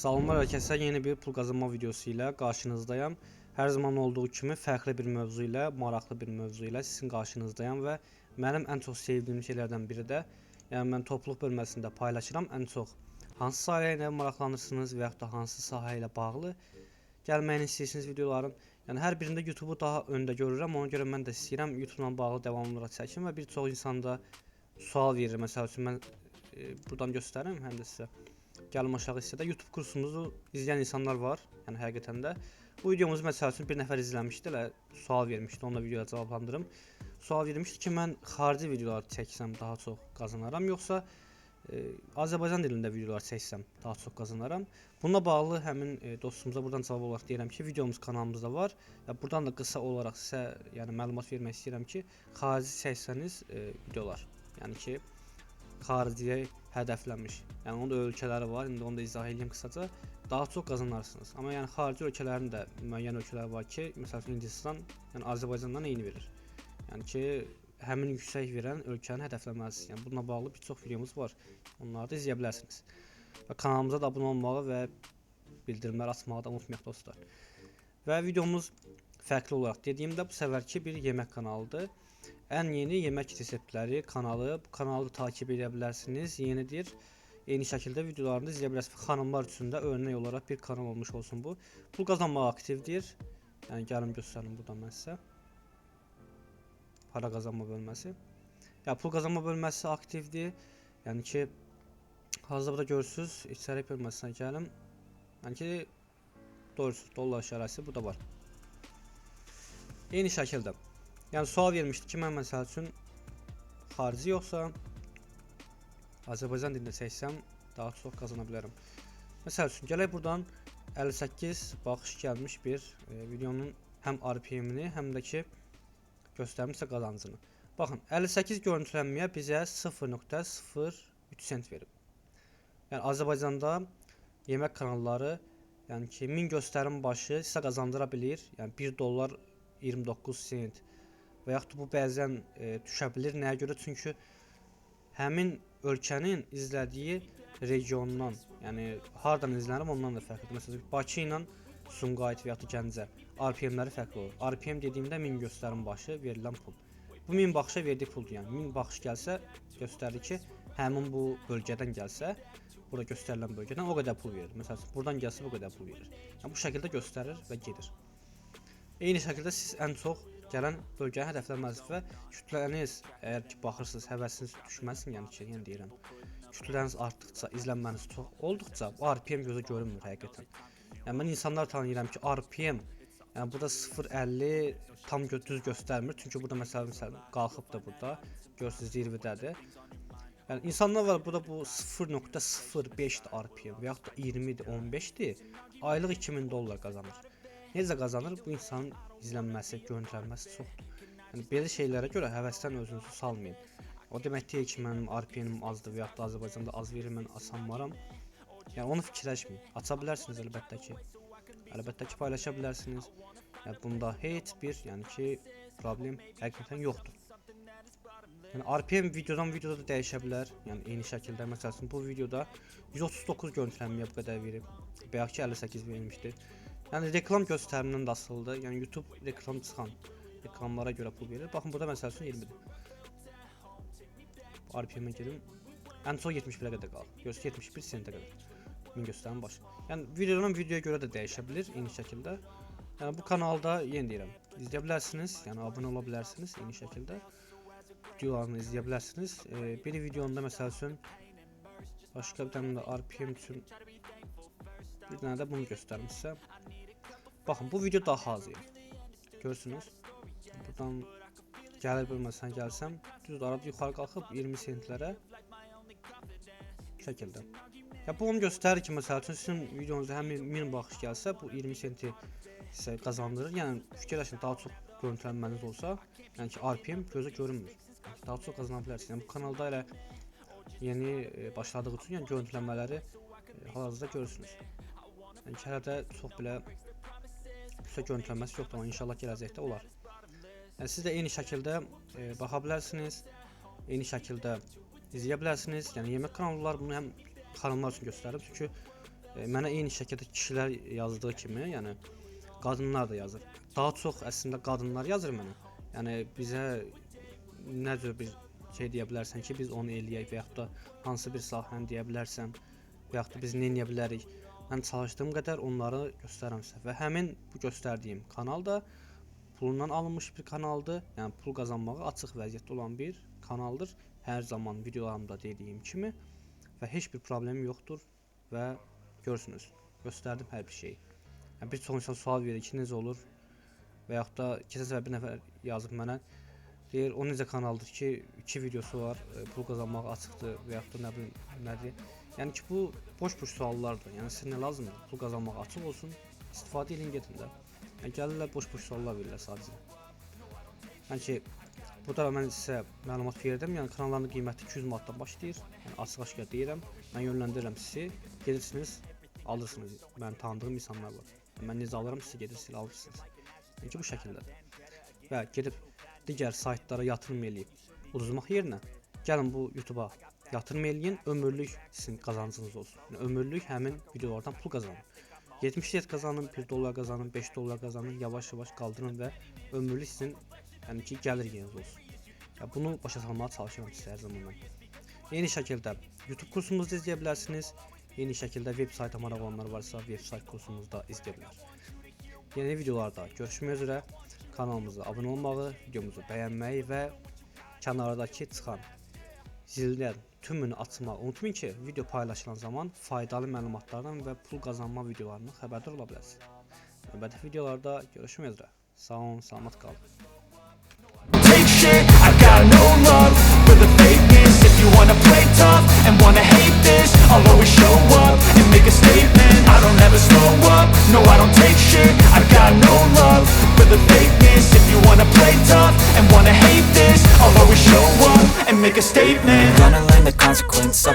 Salamlar herkese yeni bir pul kazanma videosu ile karşınızdayım. Her zaman olduğu kimi fərqli bir mövzu ilə, maraqlı bir mövzu ilə sizin qarşınızdayım və mənim ən çox sevdiyim şeylərdən biri də, yəni mən topluluq bölməsində paylaşıram ən çox hansı sahə ilə maraqlanırsınız və yaxud da hansı sahə bağlı gəlməyini istəyirsiniz videoların. Yəni hər birində YouTube-u daha öndə görürəm. Ona görə mən də istəyirəm YouTube-la bağlı davamlı olaraq çəkim və bir çox insanda sual verir. Məsəl üçün e, buradan göstərim həm də sizə. Gəlin aşağı hissədə YouTube kursumuzu izləyən insanlar var. Yəni həqiqətən də bu videomuzu məsəl bir nəfər izləmişdi, elə sual vermişdi, onu da videoda cavablandırım. Sual vermişdi ki, mən xarici videolar çəksəm daha çox qazanaram, yoxsa e, Azərbaycan dilində videolar çəksəm daha çox qazanaram. Bununla bağlı həmin e, dostumuza buradan cavab olaraq deyirəm ki, videomuz kanalımızda var. Ya buradan da qısa olaraq sizə yəni məlumat vermək istəyirəm ki, xarici çəksəniz e, videolar, yəni ki, xariciyə hədəflənmiş. Yəni onun da ölkələri var. İndi onu da izah edeyim qısaca. Daha çox qazanarsınız. Amma yəni xarici ölkələrin də müəyyən ölkələr var ki, məsələn Hindistan, yəni Azərbaycandan eyni verir. Yəni ki, həmin yüksək verən ölkəni hədəfləməlisiniz. Yəni bununla bağlı bir çox videomuz var. Onları da izləyə bilərsiniz. Və kanalımıza da abunə olmağı və bildirimləri açmağı da unutmayaq dostlar. Və videomuz fərqli olaraq dediyimdə bu səfərki bir yemək kanalıdır. Ən yeni yemək reseptləri kanalı. Kanalı takip edə bilərsiniz. Yenidir. Eyni şəkildə videolarını izləyə bilərsiniz. Xanımlar üçün də örnək olaraq bir kanal olmuş olsun bu. Pul qazanmaq aktivdir. Yəni gəlin göstərim buradan mən sizə. Para qazanma bölməsi. Ya pul qazanma bölməsi aktivdir. Yəni ki hazırda görürsüz, içərik bölməsinə gəlim. Yəni ki doğrusu dollar işarəsi burada var. Eyni şəkildə. Yəni sual vermişdi ki, mən məsəl üçün xarici yoxsa Azərbaycan dilində çəksəm daha çox qazana bilərəm. Məsəl üçün gələk buradan 58 baxış gəlmiş bir e, videonun həm RPM-ini, həm də ki göstərmişsə qazancını. Baxın, 58 görüntülənməyə bizə 0.03 sent verib. Yəni Azərbaycanda yemək kanalları, yəni ki 1000 göstərim başı sizə qazandıra bilir. Yəni 1 dollar 29 sent və yaxud bu bəzən e, düşə bilir. Nəyə görə? Çünki həmin ölkənin izlədiyi regiondan, yəni hardan izlənirəm ondan da fərqlidir. Məsələn, Bakı ilə Sumqayıt və ya da Gəncə RPM-ləri fərqli olur. RPM dediyimdə 1000 göstərim başı verilən pul. Bu 1000 baxışa verdiyi puldur. Yəni 1000 baxış gəlsə göstərir ki, həmin bu bölgədən gəlsə, burada göstərilən bölgədən o qədər pul verir. Məsələn, buradan gəlsə bu qədər pul verir. Yəni bu şəkildə göstərir və gedir. Eyni şəkildə siz ən çox gələn bölgəni hədəfləməlisiniz və kütləniz əgər ki baxırsınız, həvəsiniz düşməsin, yəni ki, yenə deyirəm. Kütləniz artdıqca, izlənməniz çox olduqca bu RPM gözə görünmür həqiqətən. Yəni mən insanlar tanıyıram ki, RPM yəni burada 0.50 tam düz göstərmir. Çünki burada məsələn, məsələn qalxıb da burada görürsüz zirvədədir. Yəni insanlar var burada bu 0.05 RPM və yaxud da 20-dir, 15-dir. Aylıq 2000 dollar qazanır. Necə qazanır? Bu insanın izlənməsi, görüntülənməsi çoxdur. Yəni belə şeylərə görə həvəsdən özünüzü salmayın. O demək deyil ki, mənim RPM-im azdır və yaxud da Azərbaycanda az verir, mən asanmaram. Yəni onu fikirləşməyin. Aça bilərsiniz əlbəttə ki. Əlbəttə ki, paylaşa bilərsiniz. Yəni bunda heç bir, yəni ki, problem həqiqətən yoxdur. Yəni RPM videodan videoda da dəyişə bilər. Yəni eyni şəkildə məsəl üçün bu videoda 139 görüntülənməyə bu qədər verib. Bayaq ki 58 verilmişdi. Yəni reklam göstərimindən də asılıdır. Yəni YouTube reklam çıxan reklamlara görə pul verir. Baxın burada məsəl üçün 20-dir. RPM-ə gedim. Ən çox 71-ə qədər qalır. Görürsüz 71 sentə qədər. Min göstərim baş. Yəni videodan videoya görə də dəyişə bilər eyni şəkildə. Yəni bu kanalda yenə deyirəm, izləyə bilərsiniz, yəni abunə ola bilərsiniz eyni şəkildə. Videolarını izləyə bilərsiniz. E, bir videonda məsəl üçün başqa bir dənə də RPM üçün bir dənə də bunu göstərmişsə. Baxın, bu video daha az yer. Görürsünüz? Buradan gəlir bölməsinə gəlsəm, düz arada yuxarı qalxıb 20 sentlərə şəkildə. Ya bu onu göstərir ki, məsəl üçün sizin videonuzda həm 1000 baxış gəlsə, bu 20 senti sizə qazandırır. Yəni fikirləşin daha çox görüntülənməniz olsa, yəni ki RPM gözə görünmür. Yəni, daha çox qazana bilərsiniz. Yəni bu kanalda elə yeni e, başladığı üçün yəni görüntülənmələri e, hal-hazırda görürsünüz. Yəni ki, hələ də çox belə yüksək görüntülənməsi yoxdur, amma inşallah gələcəkdə olar. Yəni siz də eyni şəkildə e, baxa bilərsiniz. Eyni şəkildə izləyə bilərsiniz. Yəni yemək kanalları bunu həm xanımlar üçün göstərir. Çünki e, mənə eyni şəkildə kişilər yazdığı kimi, yəni qadınlar da yazır. Daha çox əslində qadınlar yazır mənə. Yəni bizə nə cür bir şey deyə bilərsən ki, biz onu eləyək və yaxud da hansı bir sahəni deyə bilərsən və yaxud da biz nə edə bilərik. Mən çalışdığım qədər onları göstərəm sizə və həmin bu göstərdiyim kanal da pulundan alınmış bir kanaldır. Yəni pul qazanmağa açıq vəziyyətdə olan bir kanaldır. Hər zaman videolarımda dediyim kimi və heç bir problemim yoxdur və görürsünüz. Göstərdim hər bir şeyi. Yəni bir çox insan sual verir ki, necə olur? Və yaxud da keçən səfər bir nəfər yazıb mənə deyir, o necə kanaldır ki, 2 videosu var, e, pul qazanmaq açıqdır və yaxud da nə bilim nədir? Yəni ki, bu boş-boş suallardır. Yəni sizə nə lazımdır? Pul qazanmaq açıq olsun, istifadə edin gedin də. Yəni gəlirlər boş-boş suallar verirlər sadəcə. Yəni ki, burada da mən sizə məlumat verdim. Yəni kanalların qiyməti 200 manatdan başlayır. Yəni açıq-aşkar deyirəm. Mən yönləndirirəm sizi. Gedirsiniz, alırsınız. Mənim tanıdığım insanlar var. Mən necə alıram, siz gedirsiniz, alırsınız. Yəni ki, bu şəkildə. Və gedib digər saytlara yatırım eləyib uduzmaq yerinə gəlin bu YouTube-a yatırım eləyin, ömürlük sizin qazancınız olsun. Yəni ömürlük həmin videolardan pul qazanın. 70 cent qazanın, 1 dollar qazanın, 5 dollar qazanın, yavaş-yavaş qaldırın və ömürlük sizin yəni ki, gəlir yeriniz olsun. Ya bunu başa salmağa çalışıram sizə hər zaman. Eyni şəkildə YouTube kursumuzu izləyə bilərsiniz. Eyni şəkildə veb sayta maraq olanlar varsa, veb sayt kursumuzu da izləyə bilər. Yeni videolarda görüşmək üzrə kanalımıza abunə olmağı, videomuzu bəyənməyi və kənardakı çıxan zildən tümünü açmağı unutmayın ki, video paylaşılan zaman faydalı məlumatlardan və pul qazanma videolarından xəbərdar ola bilərsiniz. Növbəti videolarda görüşmək üzrə. Sağ olun, salamat qalın. take shit. I got no love for the fakeness. If you wanna play tough and wanna hate this, I'll always show consequence.